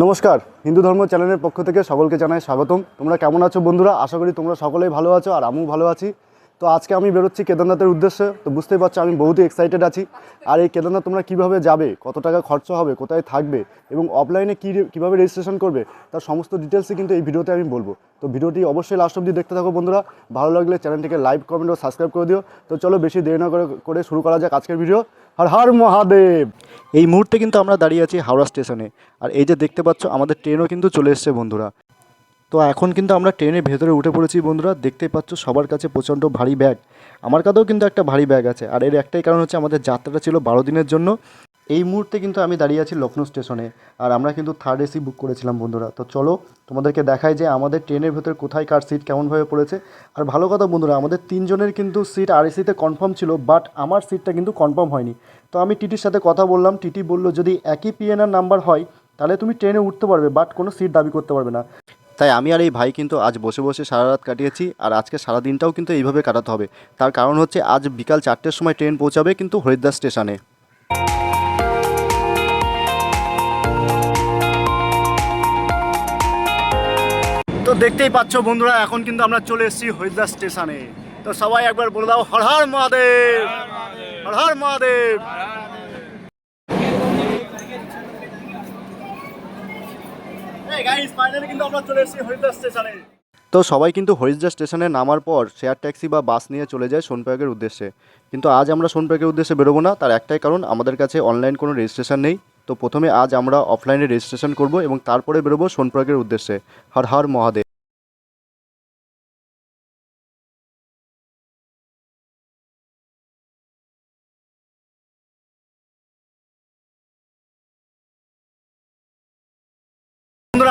নমস্কার, হিন্দু ধর্ম চ্যানেলের পক্ষ থেকে সকলকে জানাই স্বাগতম। তোমরা কেমন আছো বন্ধুরা? আশা করি তোমরা সকলেই ভালো আছো আর আমিও ভালো আছি। তো আজকে আমি বেরোচ্ছি কেদারনাথের উদ্দেশ্যে। তো বুঝতেই পারছ, আমি বহুতই এক্সাইটেড আছি। আর এই কেদারনাথ তোমরা কীভাবে যাবে, কত টাকা খরচ হবে, কোথায় থাকবে এবং অফলাইনে কী কীভাবে রেজিস্ট্রেশন করবে, তার সমস্ত ডিটেলসই কিন্তু এই ভিডিওতে আমি বলব। তো ভিডিওটি অবশ্যই লাস্ট অবধি দেখতে থাকো বন্ধুরা। ভালো লাগলে চ্যানেলটিকে লাইক কমেন্ট ও সাবস্ক্রাইব করে দিও। তো চলো বেশি দেরি না করে করে শুরু করা যাক আজকের ভিডিও হর হর মহাদেব। এই মুহূর্তে কিন্তু আমরা দাঁড়িয়ে আছি হাওড়া স্টেশনে। আর এই যে দেখতে পাচ্ছ, আমাদের ট্রেনও কিন্তু চলে এসছে বন্ধুরা। তো এখন কিন্তু আমরা ট্রেনের ভেতরে উঠে পড়েছি বন্ধুরা। দেখতে পাচ্ছ, সবার কাছে প্রচণ্ড ভারী ব্যাগ। আমার কাছেও কিন্তু একটা ভারী ব্যাগ আছে। আর এর একটাই কারণ হচ্ছে, আমাদের যাত্রাটা ছিল বারো দিনের জন্য। এই মুহূর্তে কিন্তু আমি দাঁড়িয়ে আছি লখনৌ স্টেশনে, আর আমরা কিন্তু থার্ড এসি বুক করেছিলাম বন্ধুরা। তো চলো, তোমাদেরকে দেখাই যে আমাদের ট্রেনের ভেতরে কোথায় কার সিট কেমনভাবে পড়েছে। আর ভালো কথা বন্ধুরা, আমাদের তিনজনের কিন্তু সিট আর এসিতে কনফার্ম ছিল বাট আমার সিটটা কিন্তু কনফার্ম হয়নি। তো আমি টিটির সাথে কথা বললাম, টিটি বলল, যদি একই পিএনআর নাম্বার হয়, তাহলে তুমি ট্রেনে উঠতে পারবে বাট কোনো সিট দাবি করতে পারবে না। তাই আমি আর এই ভাই কিন্তু আজ বসে বসে সারা রাত কাটিয়েছি, আর আজকে সারা দিনটাও কিন্তু এইভাবে কাটাতে হবে। তার কারণ হচ্ছে, আজ বিকাল চারটের সময় ট্রেন পৌঁছাবে কিন্তু হরিদ্বার স্টেশনে। দেখতেই পাচ্ছ বন্ধুরা, এখন কিন্তু আমরা চলে এসেছি হরিদ্বার স্টেশনে। তো সবাই একবার বলে দাও, হর হর মহাদেব! হর হর মহাদেব! স্টেশনে। তো সবাই কিন্তু হরিদ্বার স্টেশনে নামার পর শেয়ার ট্যাক্সি বা বাস নিয়ে চলে যায় সোনপ্রয়াগের উদ্দেশ্যে। কিন্তু আজ আমরা সোনপ্রয়াগের উদ্দেশ্যে বেরোবো না, তার একটাই কারণ আমাদের কাছে অনলাইন কোনো রেজিস্ট্রেশন নেই। তো প্রথমে আজ আমরা অফলাইনে রেজিস্ট্রেশন করব এবং তারপরে বেরোবো সোনপ্রয়াগের উদ্দেশ্যে। হর হর মহাদেব।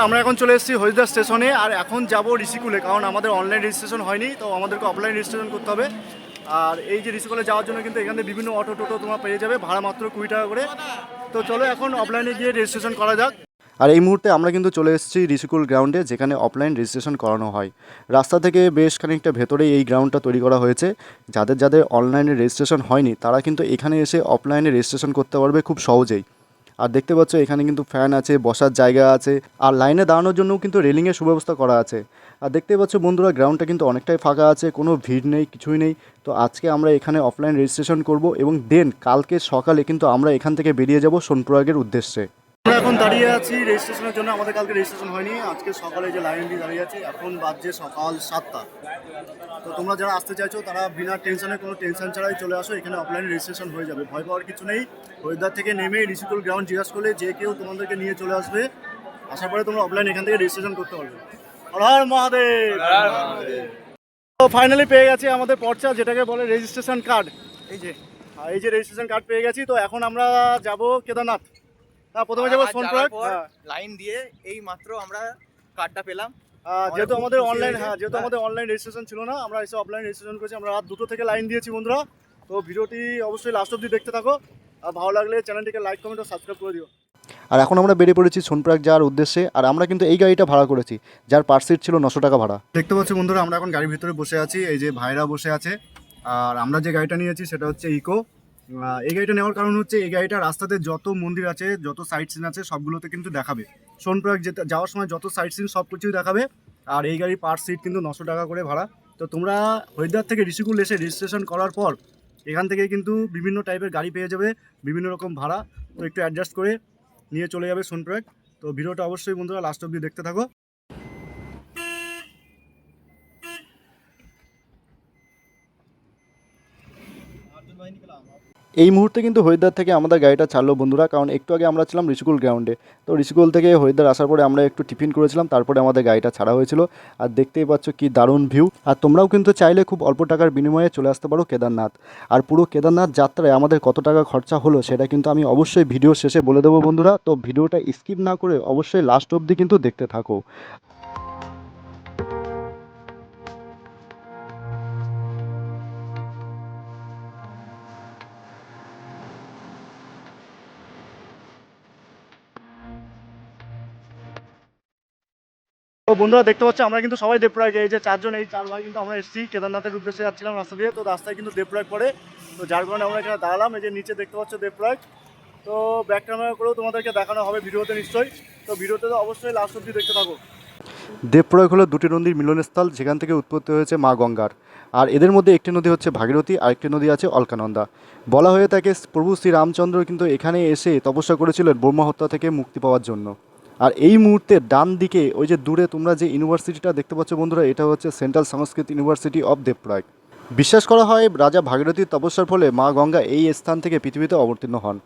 বন্ধুরা আমরা এখন চলে এসেছি হরিদ্বার স্টেশনে, আর এখন যাব ঋষিকুলে, কারণ আমাদের অনলাইন রেজিস্ট্রেশন হয়নি, তো আমাদেরকে অফলাইন রেজিস্ট্রেশন করতে হবে। আর এই যে ঋষিকুলে যাওয়ার জন্য কিন্তু এখানে বিভিন্ন অটো টোটো তোমরা পেয়ে যাবে, ভাড়া মাত্র কুড়ি টাকা করে। তো চলো এখন অফলাইনে গিয়ে রেজিস্ট্রেশন করা যাক। আর এই মুহূর্তে আমরা কিন্তু চলে এসেছি ঋষিকুল গ্রাউন্ডে যেখানে অফলাইন রেজিস্ট্রেশন করানো হয়। রাস্তা থেকে বেশ খানিকটা ভেতরেই এই গ্রাউন্ডটা তৈরি করা হয়েছে। যাদের যাদের অনলাইনে রেজিস্ট্রেশন হয়নি, তারা কিন্তু এখানে এসে অফলাইনে রেজিস্ট্রেশন করতে পারবে খুব সহজেই। আর দেখতে পাচ্ছ এখানে কিন্তু ফ্যান আছে, বসার জায়গা আছে, আর লাইনে দাঁড়ানোর জন্যও কিন্তু রেলিংয়ের সুব্যবস্থা করা আছে। আর দেখতে পাচ্ছ বন্ধুরা গ্রাউন্ডটা কিন্তু অনেকটাই ফাঁকা আছে, কোনো ভিড় নেই, কিছুই নেই। তো আজকে আমরা এখানে অফলাইন রেজিস্ট্রেশন করব এবং দেন কালকে সকালে কিন্তু আমরা এখান থেকে বেরিয়ে যাব সোনপ্রয়াগের উদ্দেশ্যে। আমরা এখন দাঁড়িয়ে আছি রেজিস্ট্রেশনের জন্য আমাদের কালকে রেজিস্ট্রেশন হয়নি। আজকে সকালে যে লাইন দিয়ে দাঁড়িয়ে আছি এখন বাজছে সকাল সাতটা। তো তোমরা যারা আসতে চাইছো তারা বিনা টেনশনে কোনো টেনশন ছাড়াই চলে আসো। এখানে অফলাইন রেজিস্ট্রেশন হয়ে যাবে। ভয় পাওয়ার কিছু নেই। হরিদ্বার থেকে নেমে ঋষিকুল গ্রাউন্ড জিজ্ঞাসা করলে যে কেউ তোমাদেরকে নিয়ে চলে আসবে। আসার পরে তোমরা অফলাইন এখান থেকে রেজিস্ট্রেশন করতে পারবে। হর মহাদেব! তো ফাইনালি পেয়ে গেছি আমাদের পর্চা যেটাকে বলে রেজিস্ট্রেশন কার্ড এই যে। আর এই যে রেজিস্ট্রেশন কার্ড পেয়ে গেছি। তো এখন আমরা যাব কেদারনাথ। হ্যাঁ প্রথমে যাব পর হ্যাঁ। লাইন দিয়ে এই মাত্র আমরা কার্ডটা পেলাম। যেহেতু আমাদের অনলাইন হ্যাঁ যেহেতু হ্যাঁ। আমাদের অনলাইন রেজিস্ট্রেশন ছিল না আমরা এসে অফলাইন রেজিস্ট্রেশন করেছি আমরা রাত দুটো থেকে লাইন দিয়েছি বন্ধুরা। তো ভিডিওটি অবশ্যই লাস্ট অবধি দেখতে থাকো। আর ভালো লাগলে চ্যানেলটিকে লাইক কমেন্ট ও সাবস্ক্রাইব করে দিও। আর এখন আমরা বেরিয়ে পড়েছি সোনপ্রয়াগ যাওয়ার উদ্দেশ্যে আর আমরা কিন্তু এই গাড়িটা ভাড়া করেছি যার পার সিট ছিল নশো টাকা ভাড়া। দেখতে পাচ্ছি বন্ধুরা আমরা এখন গাড়ির ভিতরে বসে আছি এই যে ভাইরা বসে আছে। আর আমরা যে গাড়িটা নিয়েছি সেটা হচ্ছে ইকো এই গাড়িটা নেওয়ার কারণ হচ্ছে এই গাড়িটা রাস্তাতে যত মন্দির আছে, যত সাইট সিন আছে, সবগুলোতে কিন্তু দেখাবে। সোনপ্রয়াগ যেতে যাওয়ার সময় যত সাইট সিন সব কিছুই দেখাবে। আর এই গাড়ির পার সিট কিন্তু নশো টাকা করে ভাড়া। তো তোমরা হরিদ্বার থেকে ঋষিকুল এসে রেজিস্ট্রেশন করার পর, এখান থেকে কিন্তু বিভিন্ন টাইপের গাড়ি পেয়ে যাবে, বিভিন্ন রকম ভাড়া। তো একটু অ্যাডজাস্ট করে নিয়ে চলে যাবে সোনপ্রয়াগ তো ভিডিওটা অবশ্যই বন্ধুরা লাস্ট অব্দি দেখতে থাকো। এই মুহূর্তে কিন্তু হরিদ্বার থেকে আমাদের গাড়িটা ছাড়লো বন্ধুরা, কারণ একটু আগে আমরা ছিলাম ঋষিকুল গ্রাউন্ডে। তো ঋষিকুল থেকে হরিদ্বার আসার পরে আমরা একটু টিফিন করেছিলাম, তারপরে আমাদের গাড়িটা ছাড়া হয়েছিল। আর দেখতেই পাচ্ছ কি দারুণ ভিউ। আর তোমরাও কিন্তু চাইলে খুব অল্প টাকার বিনিময়ে চলে আসতে পারো কেদারনাথ। আর পুরো কেদারনাথ যাত্রায় আমাদের কত টাকা খরচা হলো সেটা কিন্তু আমি অবশ্যই ভিডিও শেষে বলে দেবো বন্ধুরা। তো ভিডিওটা স্কিপ না করে অবশ্যই লাস্ট অবধি কিন্তু দেখতে থাকো। তো বন্ধুরা, দেখতে পাচ্ছ, আমরা কিন্তু সবাই দেবপ্রয়াগে এই যে চারজন, এই চার ভাই কিন্তু আমরা এসেছি। কেদারনাথের উদ্দেশ্যে যাচ্ছিলাম রাস্তা দিয়ে। তো রাস্তায় কিন্তু দেবপ্রয়াগ পড়ে। তো যার কারণে আমরা এখানে দাঁড়ালাম। এই যে নিচে দেখতে পাচ্ছ দেবপ্রয়াগ তো ব্যাক ক্যামেরা করেও তোমাদেরকে দেখানো হবে ভিডিওতে নিশ্চয়ই। তো ভিডিওতে তো অবশ্যই লাস্ট অব্দি দেখতে থাকো। দেবপ্রয়াগ হলো দুটি নদীর মিলনস্থল, যেখান থেকে উৎপত্তি হয়েছে মা গঙ্গার। আর এদের মধ্যে একটি নদী হচ্ছে ভাগীরথী আর একটি নদী আছে অলকানন্দা। বলা হয়ে থাকে, প্রভু শ্রী রামচন্দ্র কিন্তু এখানে এসে তপস্যা করেছিলেন ব্রহ্মা হত্যা থেকে মুক্তি পাওয়ার জন্য। আর এই মুহূর্তে ডান দিকে, ওই যে দূরে তোমরা যে ইউনিভার্সিটিটা দেখতে পাচ্ছ বন্ধুরা, এটা হচ্ছে central Sanskrit university of Devprayag. বিশ্বাস করা হয় রাজা ভাগীরথীর তপস্যার ফলে মা গঙ্গা এই স্থান থেকে পৃথিবীতে অবতীর্ণ হন।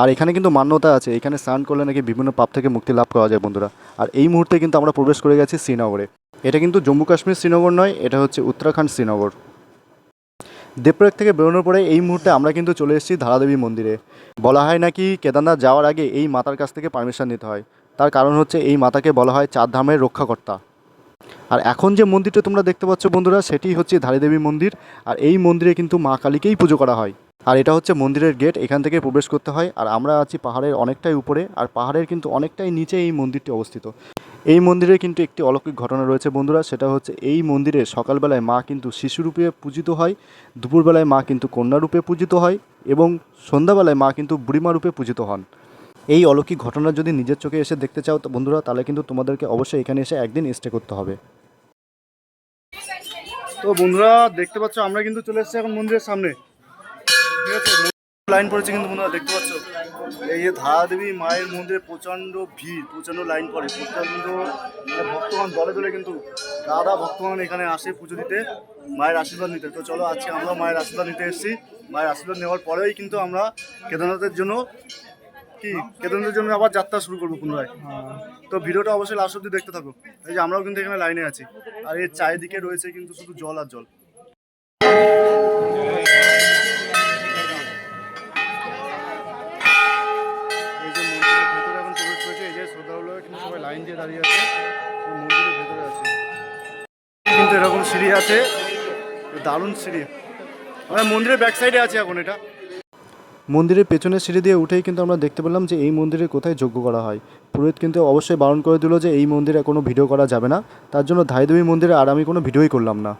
আর এখানে কিন্তু মান্যতা আছে, এখানে স্নান করলে নাকি বিভিন্ন পাপ থেকে মুক্তি লাভ করা যায় বন্ধুরা। আর এই মুহূর্তে কিন্তু আমরা প্রবেশ করে গেছি শ্রীনগরে। এটা কিন্তু জম্মু কাশ্মীর শ্রীনগর নয়, এটা হচ্ছে উত্তরাখণ্ড শ্রীনগর। দেবপ্রয়াগ থেকে বেরোনোর পরে এই মুহূর্তে আমরা কিন্তু চলে এসেছি ধারাদেবী মন্দিরে। বলা হয় নাকি কেদারনাথ যাওয়ার আগে এই মাতার কাছ থেকে পারমিশন নিতে হয়। তার কারণ হচ্ছে এই মাতাকে বলা হয় চার ধামের রক্ষাকর্তা। আর এখন যে মন্দিরটা তোমরা দেখতে পাচ্ছ বন্ধুরা, সেটি হচ্ছে ধারীদেবী মন্দির, আর এই মন্দিরে কিন্তু মা কালীকেই পুজো করা হয়। আর এটা হচ্ছে মন্দিরের গেট, এখান থেকে প্রবেশ করতে হয়, আর আমরা আছি পাহাড়ের অনেকটাই উপরে, আর পাহাড়ের কিন্তু অনেকটাই নিচে এই মন্দিরটি অবস্থিত। এই মন্দিরে কিন্তু একটি অলৌকিক ঘটনা রয়েছে বন্ধুরা, সেটা হচ্ছে এই মন্দিরে সকালবেলায় মা কিন্তু শিশুরূপে পূজিত হয়, দুপুরবেলায় মা কিন্তু কন্যারূপে পূজিত হয়, এবং সন্ধ্যাবেলায় মা কিন্তু বুড়িমা রূপে পূজিত হন। এই অলৌকিক ঘটনা যদি নিজের চোখে এসে দেখতে চাও তো বন্ধুরা, তাহলে কিন্তু তোমাদেরকে অবশ্যই এখানে এসে একদিন স্টে করতে হবে। তো বন্ধুরা, দেখতে পাচ্ছ, আমরা কিন্তু চলে এসেছি এখন মন্দিরের সামনে। ঠিক আছে লাইন পড়েছে কিন্তু বন্ধুরা, দেখতে পাচ্ছ? এই যে ধারাদেবী মায়ের মন্দিরে প্রচণ্ড ভিড়, প্রচণ্ড লাইন পড়ে। প্রচণ্ড মানে ভক্তগণ দলে দলে কিন্তু দাদা ভক্তগণ এখানে আসে পুজো দিতে, মায়ের আশীর্বাদ নিতে। তো চলো, আজকে আমরা মায়ের আশীর্বাদ নিতে এসেছি। মায়ের আশীর্বাদ নেওয়ার পরেই কিন্তু আমরা কেদারনাথের জন্য কি? কেদারনাথের জন্য আবার যাত্রা শুরু করব পুনরায়। তো ভিডিওটা অবশ্যই লাস্ট অব্দি দেখতে থাকো। এই যে আমরাও কিন্তু এখানে লাইনে আছি। আর এর চারিদিকে রয়েছে কিন্তু শুধু জল আর জল। লাইন দিয়ে দাঁড়িয়ে আছে। মন্দিরের ভেতরে আছে। এরকম সিঁড়ি আছে, দারুণ সিঁড়ি। মন্দিরের ব্যাক সাইডে আছি এখন এটা। মন্দিরের পেছনের সিঁড়ি দিয়ে উঠেই কিন্তু আমরা দেখতে পেলাম যে এই মন্দিরে কোথায় যজ্ঞ করা হয়। পুরোহিত কিন্তু অবশ্যই বারণ করে দিল যে এই মন্দিরে কোনো ভিডিও করা যাবে না। তার জন্য ধাইদেবী মন্দিরে আর আমি কোনো ভিডিওই করলাম না।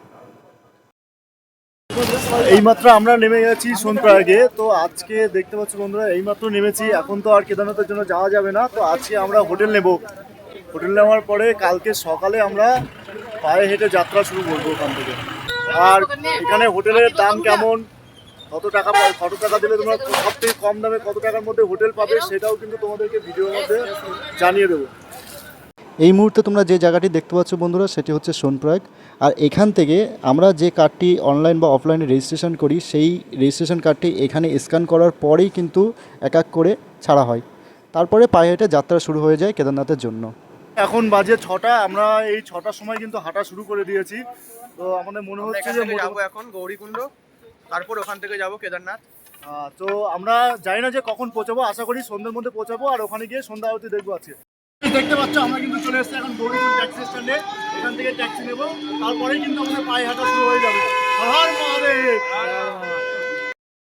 এইমাত্র আমরা নেমে গেছি সোনপ্রয়াগে তো আজকে দেখতে পাচ্ছি বন্ধুরা, এইমাত্র নেমেছি। এখন তো আর কেদারনাথের জন্য যাওয়া যাবে না। তো আজকে আমরা হোটেল নেব। হোটেল নেওয়ার পরে কালকে সকালে আমরা পায়ে হেঁটে যাত্রা শুরু করব ওখান থেকে। আর এখানে হোটেলের দাম কেমন? কত টাকা পাবে কত টাকা দিলে তোমরা সব থেকে কম দামে কত টাকার মধ্যে হোটেল পাবে সেটাও কিন্তু তোমাদেরকে ভিডিওর মধ্যে জানিয়ে দেবো। এই মুহূর্তে তোমরা যে জায়গাটি দেখতে পাচ্ছ বন্ধুরা সেটি হচ্ছে সোনপ্রয়াগ আর এখান থেকে আমরা যে কার্ডটি অনলাইন বা অফলাইনে রেজিস্ট্রেশন করি সেই রেজিস্ট্রেশন কার্ডটি এখানে স্ক্যান করার পরেই কিন্তু এক এক করে ছাড়া হয়। তারপরে পায়ে হেঁটে যাত্রা শুরু হয়ে যায় কেদারনাথের জন্য। এখন বাজে ছটা আমরা এই ছটার সময় কিন্তু হাঁটা শুরু করে দিয়েছি। তো আমাদের মনে হচ্ছে যে এখন গৌরীকুণ্ড। তারপর ওখান থেকে যাব কেদারনাথ। তো আমরা জানি না যে কখন পৌঁছাবো আশা করি সন্ধ্যের মধ্যে পৌঁছাবো আর ওখানে গিয়ে সন্ধ্যা আরতি দেখব আছে দেখতে পাচ্ছ আমরা কিন্তু চলে এসেছি এখন গৌরীকুণ্ড ট্যাক্সি স্ট্যান্ডে। এখান থেকে ট্যাক্সি নেব। তারপরেই কিন্তু আমাদের পায়ে হাঁটা শুরু হয়ে যাবে। হর মহাদেব!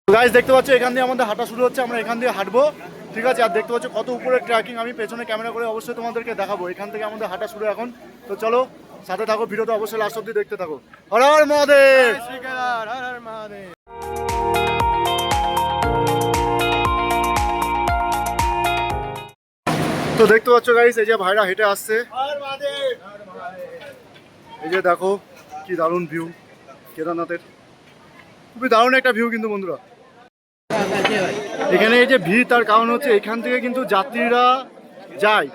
গাইজ দেখতে পাচ্ছ এখান দিয়ে আমাদের হাঁটা শুরু হচ্ছে আমরা এখান দিয়ে হাঁটবো। ঠিক আছে আর দেখতে পাচ্ছ কত উপরে ট্র্যাকিং আমি পেছনে ক্যামেরা করে অবশ্যই তোমাদেরকে দেখাবো। এখান থেকে আমাদের হাঁটা শুরু এখন। তো চলো সাথে থাকো ভিডিওটা অবশ্যই লাস্ট অব্দি দেখতে থাকো। হর হর মহাদেব! তো দেখতে পাচ্ছ গাইস এই যে ভাইরা হেঁটে আসছে। এই যে দেখো কি দারুণ ভিউ কেদারনাথের। খুবই দারুণ একটা ভিউ কিন্তু বন্ধুরা। এখানে এই যে ভিড়, তার কারণ হচ্ছে এখান থেকে কিন্তু যাত্রীরা যায়।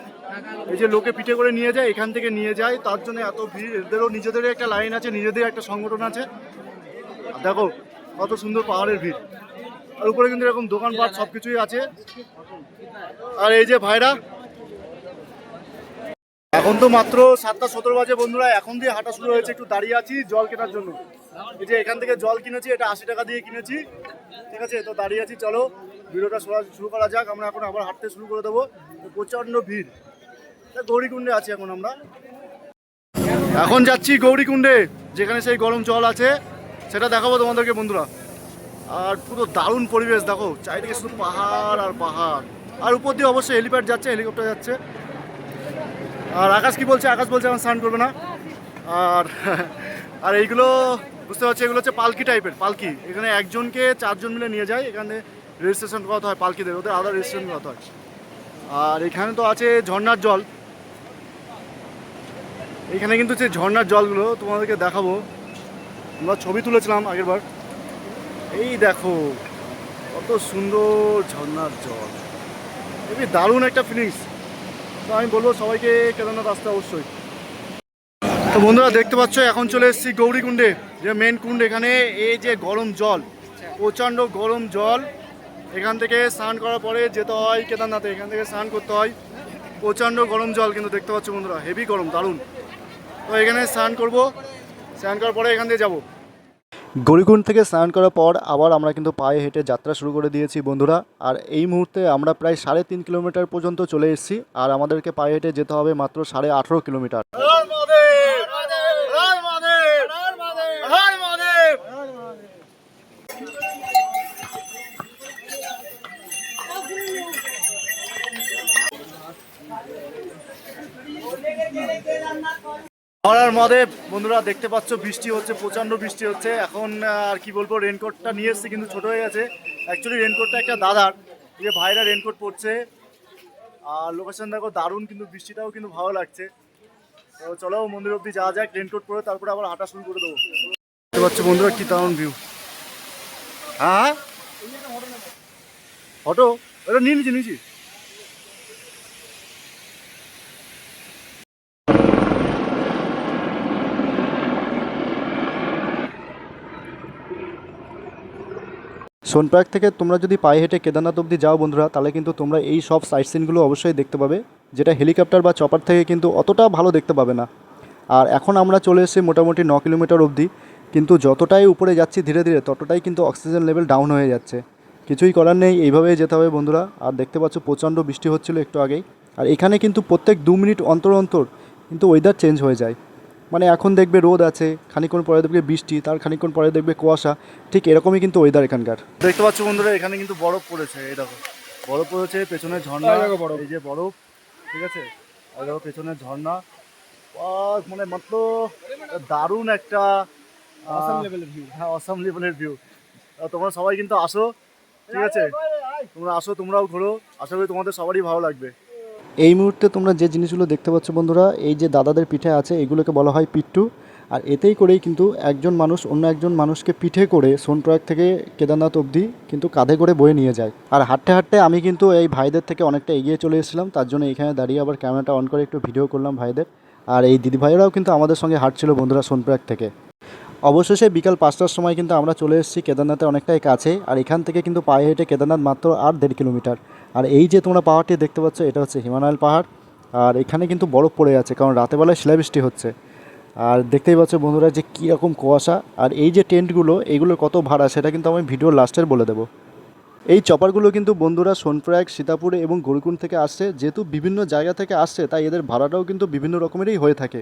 এই যে লোকে পিঠে করে নিয়ে যায়, এখান থেকে নিয়ে যায়। তার জন্য এত ভিড়, এদেরও নিজেদের একটা লাইন আছে, নিজেদের একটা সংগঠন আছে। দেখো, কত সুন্দর পাহাড়ের ভিড়। আর উপরে কিন্তু এরকম দোকানপাট সব কিছুই আছে। আর এই যে ভাইরা এখন তো মাত্র সাতটা সতেরো বাজে বন্ধুরা, এখন দিয়ে হাঁটা শুরু হয়েছে, একটু দাঁড়িয়ে আছি জল কেনার জন্য। এই যে এখান থেকে জল কিনেছি, এটা আশি টাকা দিয়ে কিনেছি। ঠিক আছে, তো দাঁড়িয়ে আছি, চলো, ভিডিওটা শুরু- করা যাক, আমরা এখন আবার হাঁটতে শুরু করে দেবো। প্রচণ্ড ভিড়। গৌরীকুণ্ডে আছি এখন আমরা। এখন যাচ্ছি গৌরীকুণ্ডে, যেখানে সেই গরম জল আছে। সেটা দেখাবো তোমাদেরকে বন্ধুরা। আর পুরো দারুণ পরিবেশ, দেখো, চারিদিকে শুধু পাহাড় আর পাহাড়। আর উপর দিয়ে অবশ্যই হেলিপ্যাড যাচ্ছে, হেলিকপ্টার যাচ্ছে। আর আকাশ কি বলছে? আকাশ বলছে এখন স্নান করবে না। আর আর এইগুলো বুঝতে পারছি, এগুলো হচ্ছে পালকি টাইপের, পালকি। এখানে একজনকে চারজন মিলে নিয়ে যায়, এখানে রেজিস্ট্রেশন করাতে হয় পালকিদের, ওদের আলাদা রেজিস্ট্রেশন করাতে হয়। আর এখানে তো আছে ঝর্ণার জল। এখানে কিন্তু যে ঝর্ণার জলগুলো তোমাদেরকে দেখাবো। আমরা ছবি তুলেছিলাম আগেরবার। এই দেখো, কত সুন্দর ঝর্ণার জল। খুবই দারুণ একটা ফিলিংস তো আমি বলব সবাইকে কেদারনাথ আসতে অবশ্যই। তো বন্ধুরা, দেখতে পাচ্ছ, এখন চলে এসেছি গৌরীকুণ্ডে, যে মেন কুণ্ড এখানে। এই যে গরম জল, প্রচণ্ড গরম জল, এখান থেকে স্নান করার পরে যেতে হয় কেদারনাথে, এখান থেকে স্নান করতে হয়। প্রচণ্ড গরম জল কিন্তু দেখতে পাচ্ছ বন্ধুরা হেভি গরম, দারুণ। তো এখানে স্নান করব, স্নান করার পরে এখান থেকে যাব। গৌরীকুণ্ড থেকে স্নান করার পর আবার আমরা কিন্তু পায়ে হেঁটে যাত্রা শুরু করে দিয়েছি বন্ধুরা। আর এই মুহূর্তে আমরা প্রায় সাড়ে তিন কিলোমিটার পর্যন্ত চলে এসেছি আর আমাদেরকে পায়ে হেঁটে যেতে হবে মাত্র সাড়ে আঠেরো কিলোমিটার। আর মধ্যে বন্ধুরা দেখতে পাচ্ছ, বৃষ্টি হচ্ছে, প্রচণ্ড বৃষ্টি হচ্ছে। এখন আর কি বলব রেনকোটটা নিয়ে এসেছি, কিন্তু ছোট হয়ে গেছে। অ্যাকচুয়ালি রেনকোটটা একটা দাদার, যে ভাইরা রেনকোট পরছে। আর লোকেশন দেখো, দারুণ কিন্তু বৃষ্টিটাও কিন্তু ভালো লাগছে। তো চলো, মন্দির অবধি যাওয়া যাক রেনকোট পরে তারপরে আবার হাঁটা শুরু করে দেবো। দেখতে পাচ্ছ বন্ধুরা, কি দারুণ ভিউ হ্যাঁ? অটো এটা নিয়ে নিচ্ছি নিয়েছি সোনপ্রয়াগ থেকে তোমরা যদি পায়ে হেঁটে কেদারনাথ অবধি যাও বন্ধুরা, তাহলে কিন্তু তোমরা এই সব সাইট সিনগুলো অবশ্যই দেখতে পাবে, যেটা হেলিকপ্টার বা চপার থেকে কিন্তু অতটা ভালো দেখতে পাবে না। আর এখন আমরা চলে এসেছি মোটামুটি ন কিলোমিটার অবধি, কিন্তু যতটাই উপরে যাচ্ছি ধীরে ধীরে, ততটাই কিন্তু অক্সিজেন লেভেল ডাউন হয়ে যাচ্ছে। কিছুই করার নেই, এইভাবেই যেতে হবে বন্ধুরা। আর দেখতে পাচ্ছ প্রচণ্ড বৃষ্টি হচ্ছিল একটু আগেই। আর এখানে কিন্তু প্রত্যেক দু মিনিট অন্তর অন্তর কিন্তু ওয়েদার চেঞ্জ হয়ে যায়। মানে এখন দেখবে রোদ আছে খানিক্ষণ পরে দেখবে বৃষ্টি তার খানিক্ষণ পরে দেখবে কুয়াশা ঠিক এরকমই কিন্তু ওয়েদার এখানকার। দেখতে পাচ্ছ বন্ধুরা এখানে কিন্তু বরফ পড়েছে এই দেখো। বরফ পড়েছে পেছনে ঝর্ণা এই যে বরফ ঠিক আছে? আর দেখো পেছনে ঝর্ণা। মানে মাত্র দারুণ একটা অসাম লেভেলের ভিউ হ্যাঁ অসাম লেভেলের ভিউ তোমরা সবাই কিন্তু আসো ঠিক আছে? তোমরা আসো তোমরাও ঘোরো। আশা করি তোমাদের সবারই ভালো লাগবে। এই মুহূর্তে তোমরা যে জিনিসগুলো দেখতে পাচ্ছ বন্ধুরা, এই যে দাদাদের পিঠে আছে, এগুলোকে বলা হয় পিট্টু। আর এতেই করেই কিন্তু একজন মানুষ অন্য একজন মানুষকে পিঠে করে সোনপ্রয়াগ থেকে কেদারনাথ অবধি কিন্তু কাঁধে করে বয়ে নিয়ে যায়। আর হাঁটতে হাঁটতে আমি কিন্তু এই ভাইদের থেকে অনেকটা এগিয়ে চলে এসেছিলাম, তার জন্য এখানে দাঁড়িয়ে আবার ক্যামেরাটা অন করে একটু ভিডিও করলাম ভাইদের। আর এই দিদি ভাইয়েরাও কিন্তু আমাদের সঙ্গে হাঁটছিল বন্ধুরা সোনপ্রয়াগ থেকে। অবশেষে বিকাল পাঁচটার সময় কিন্তু আমরা চলে এসেছি কেদারনাথের অনেকটাই কাছে, আর এখান থেকে কিন্তু পায়ে হেঁটে কেদারনাথ মাত্র আর দেড় কিলোমিটার। আর এই যে তোমরা পাহাড়টি দেখতে পাচ্ছ, এটা হচ্ছে হিমালয়ান পাহাড়। আর এখানে কিন্তু বরফ পড়ে আছে, কারণ রাতেবেলায় শিলাবৃষ্টি হচ্ছে। আর দেখতেই পাচ্ছ বন্ধুরা যে কীরকম কুয়াশা। আর এই যে টেন্টগুলো এইগুলোর কত ভাড়া, সেটা কিন্তু আমি ভিডিও লাস্টের বলে দেবো। এই চপারগুলো কিন্তু বন্ধুরা সোনপ্রয়াগ সীতাপুর এবং গরুকুণ্ড থেকে আসছে। যেহেতু বিভিন্ন জায়গা থেকে আসছে, তাই এদের ভাড়াটাও কিন্তু বিভিন্ন রকমেরই হয়ে থাকে।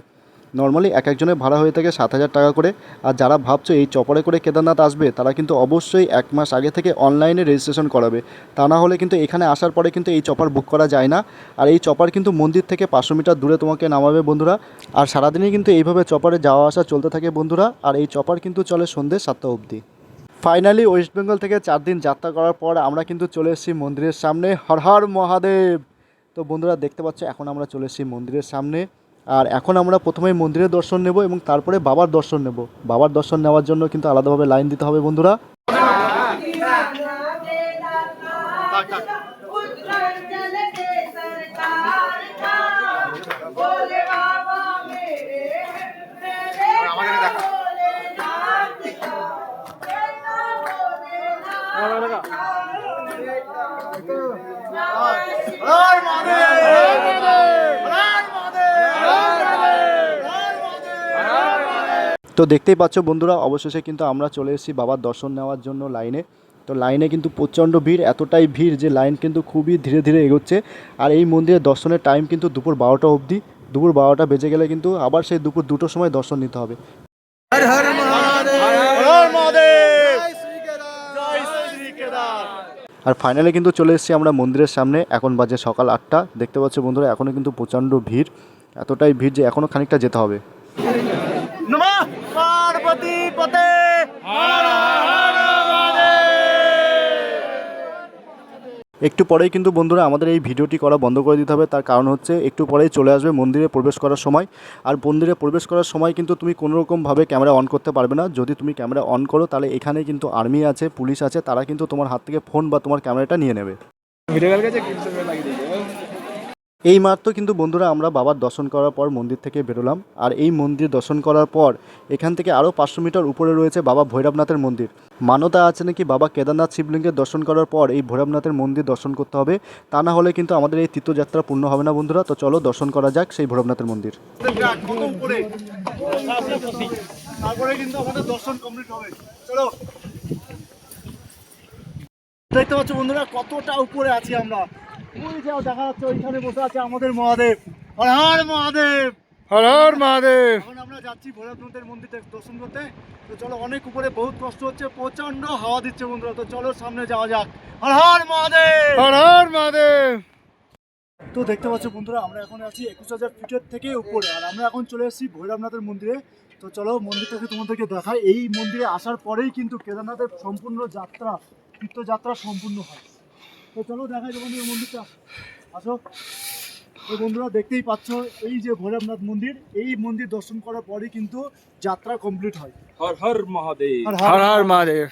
নর্মালি এক একজনের ভাড়া হয়ে থাকে সাত হাজার টাকা করে। আর যারা ভাবছ এই চপারে করে কেদারনাথ আসবে, তারা কিন্তু অবশ্যই এক মাস আগে থেকে অনলাইনে রেজিস্ট্রেশন করাবে। তা না হলে কিন্তু এখানে আসার পরে কিন্তু এই চপার বুক করা যায় না। আর এই চপার কিন্তু মন্দির থেকে পাঁচশো মিটার দূরে তোমাকে নামাবে বন্ধুরা। আর সারাদিনই কিন্তু এইভাবে চপারে যাওয়া আসা চলতে থাকে বন্ধুরা। আর এই চপার কিন্তু চলে সন্ধ্যে সাতটা অবধি। ফাইনালি ওয়েস্ট বেঙ্গল থেকে চার দিন যাত্রা করার পর আমরা কিন্তু চলে এসেছি মন্দিরের সামনে। হর হর মহাদেব! তো বন্ধুরা দেখতে পাচ্ছ, এখন আমরা চলে এসেছি মন্দিরের সামনে। আর এখন আমরা প্রথমে মন্দিরের দর্শন নেব এবং তারপরে বাবার দর্শন নেব। বাবার দর্শন নেওয়ার জন্য কিন্তু আলাদাভাবে লাইন দিতে হবে বন্ধুরা। আর তো দেখতেই পাচ্ছ বন্ধুরা অবশেষে কিন্তু আমরা চলে এসেছি বাবার দর্শন নেওয়ার জন্য লাইনে। তো লাইনে কিন্তু প্রচণ্ড ভিড় এতটাই ভিড় যে লাইন কিন্তু খুবই ধীরে ধীরে এগোচ্ছে। আর এই মন্দিরের দর্শনের টাইম কিন্তু দুপুর বারোটা অবধি। দুপুর বারোটা বেজে গেলে কিন্তু আবার সেই দুপুর দুটোর সময় দর্শন নিতে হবে। হর হর মহাদেব! হর মহাদেব! জয় শ্রী কেদার! আর ফাইনালি কিন্তু চলে এসেছি আমরা মন্দিরের সামনে। এখন বাজে সকাল আটটা। দেখতে পাচ্ছ বন্ধুরা এখনও কিন্তু প্রচণ্ড ভিড়। এতটাই ভিড় যে এখনও খানিকটা যেতে হবে। মহাদেব একটু পরেই কিন্তু বন্ধুরা আমাদের এই ভিডিওটি করা বন্ধ করে দিতে হবে। তার কারণ হচ্ছে একটু পরেই চলে আসবে মন্দিরে প্রবেশ করার সময়। আর মন্দিরে প্রবেশ করার সময় কিন্তু তুমি কোনো রকমভাবে ক্যামেরা অন করতে পারবে না। যদি তুমি ক্যামেরা অন করো তাহলে এখানে কিন্তু আর্মি আছে পুলিশ আছে তারা কিন্তু তোমার হাত থেকে ফোন বা তোমার ক্যামেরাটা নিয়ে নেবে। এই মাত্র কিন্তু বন্ধুরা আমরা বাবার দর্শন করার পর মন্দির থেকে বেরোলাম। আর এই মন্দির দর্শন করার পর এখান থেকে আরও পাঁচশো মিটার উপরে রয়েছে বাবা ভৈরবনাথের মন্দির। মানতা আছে নাকি বাবা কেদারনাথ শিবলিঙ্গের দর্শন করার পর এই ভৈরবনাথের মন্দির দর্শন করতে হবে? তা না হলে কিন্তু আমাদের এই তীর্থযাত্রা পূর্ণ হবে না বন্ধুরা। তো চলো দর্শন করা যাক সেই ভৈরবনাথের মন্দির। দর্শন দেখতে পাচ্ছ বন্ধুরা কতটা উপরে আছি আমরা। ওই দেখা যাচ্ছে ওইখানে বসে আছে আমাদের মহাদেব। হর হর মহাদেব। হর হর মহাদেব। এখন আমরা যাচ্ছি ভৈরবনাথের মন্দির দর্শন করতে। তো চলো অনেক উপরে বহুত কষ্ট হচ্ছে প্রচণ্ড হাওয়া দিচ্ছে বন্ধুরা। তো চলো সামনে যাওয়া যাক। হর হর মহাদেব। হর হর মহাদেব। তো দেখতে পাচ্ছ বন্ধুরা আমরা এখন আছি একুশ হাজার ফিটের থেকে উপরে। আর আমরা এখন চলে এসেছি ভৈরবনাথের মন্দিরে। তো চলো মন্দিরটাকে তোমাদেরকে দেখাই। এই মন্দিরে আসার পরেই কিন্তু কেদারনাথের সম্পূর্ণ যাত্রা তীর্থযাত্রা সম্পূর্ণ হয়। তো চলো দেখাই তোমাদের মন্দিরটা। আসো। তো বন্ধুরা দেখতেই পাচ্ছ এই যে ভৈরবনাথ মন্দির এই মন্দির দর্শন করার পরেই কিন্তু যাত্রা কমপ্লিট হয়। হর হর মহাদেব। হর হর মহাদেব।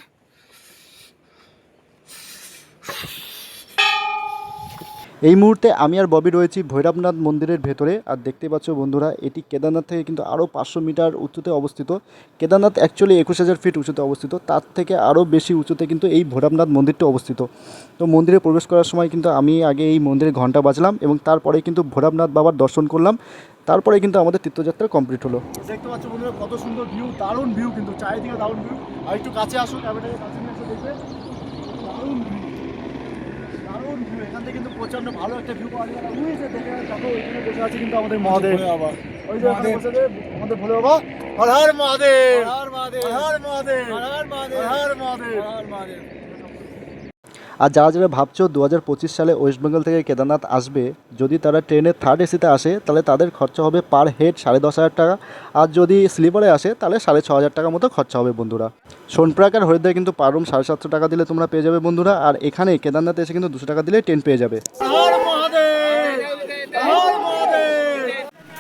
এই মুহূর্তে আমি আর ববি রয়েছি ভৈরবনাথ মন্দিরের ভেতরে। আর দেখতে পাচ্ছ বন্ধুরা, এটি কেদারনাথ থেকে কিন্তু আরও পাঁচশো মিটার উঁচুতে অবস্থিত। কেদারনাথ অ্যাকচুয়ালি একুশ হাজার ফিট উঁচুতে অবস্থিত। তার থেকে আরও বেশি উঁচুতে কিন্তু এই ভৈরবনাথ মন্দিরটি অবস্থিত। তো মন্দিরে প্রবেশ করার সময় কিন্তু আমি আগে এই মন্দিরে ঘণ্টা বাজলাম এবং তারপরে কিন্তু ভৈরবনাথ বাবার দর্শন করলাম। তারপরে কিন্তু আমাদের তীর্থযাত্রা কমপ্লিট হলো। দেখতে পাচ্ছ বন্ধুরা, কত সুন্দর ভিউ দারুণ ভিউ কিন্তু, চারিদিকে দারুণ ভিউ আর একটু কাছে দারুণ ভিউ দারুণ ভিউ এখান থেকে কিন্তু প্রচণ্ড ভালো একটা ভিউ পাওয়া যায়। ওই যে দেখে দেখো ওইখানে বসে আছে কিন্তু আমাদের মহাদেব। ওই যে ওখানে বসে আছে আমাদের ভোলে বাবা হর হর মহাদেব হর মহাদেব। হর মহাদেব হর মহাদেব। হর মহাদেব হর মহাদেব। আর যারা যারা ভাবছ দু হাজার পঁচিশ সালে ওয়েস্ট বেঙ্গল থেকে কেদারনাথ আসবে যদি তারা ট্রেনের থার্ড এসিতে আসে তাহলে তাদের খরচা হবে পার হেড সাড়ে দশ হাজার টাকা। আর যদি স্লিপারে আসে তাহলে সাড়ে ছ হাজার টাকার মতো খরচা হবে বন্ধুরা। সোনপ্রাক আর হরিদ্বার কিন্তু পার রুম সাড়ে সাতশো টাকা দিলে তোমরা পেয়ে যাবে বন্ধুরা। আর এখানে কেদারনাথে এসে কিন্তু দুশো টাকা দিলে ট্রেন পেয়ে যাবে।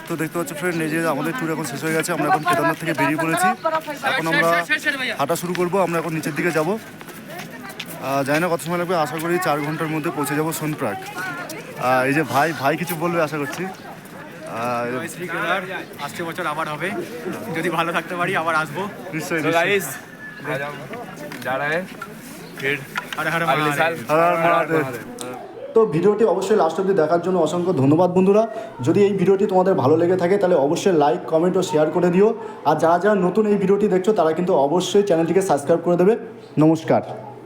তো দেখতে পাচ্ছ ফ্রেন্ড এই যে আমাদের ট্যুর এখন শেষ হয়ে গেছে আমরা এখন কেদারনাথ থেকে বেরিয়ে পড়েছি। এখন আমরা হাঁটা শুরু করব আমরা এখন নিচের দিকে যাব। জানি না কত সময় লাগবে? আশা করি চার ঘণ্টার মধ্যে পৌঁছে যাব সোনপ্রাক। এই যে ভাই ভাই কিছু বলবে আশা করছি? আসছে বছর আবার হবে। যদি ভালো থাকতে পারি আবার আসব। নিশ্চয়ই তো ভিডিওটি অবশ্যই লাস্ট অব্দি দেখার জন্য অসংখ্য ধন্যবাদ বন্ধুরা। যদি এই ভিডিওটি তোমাদের ভালো লেগে থাকে তাহলে অবশ্যই লাইক কমেন্ট ও শেয়ার করে দিও। আর যারা যারা নতুন এই ভিডিওটি দেখছ তারা কিন্তু অবশ্যই চ্যানেলটিকে সাবস্ক্রাইব করে দেবে। নমস্কার।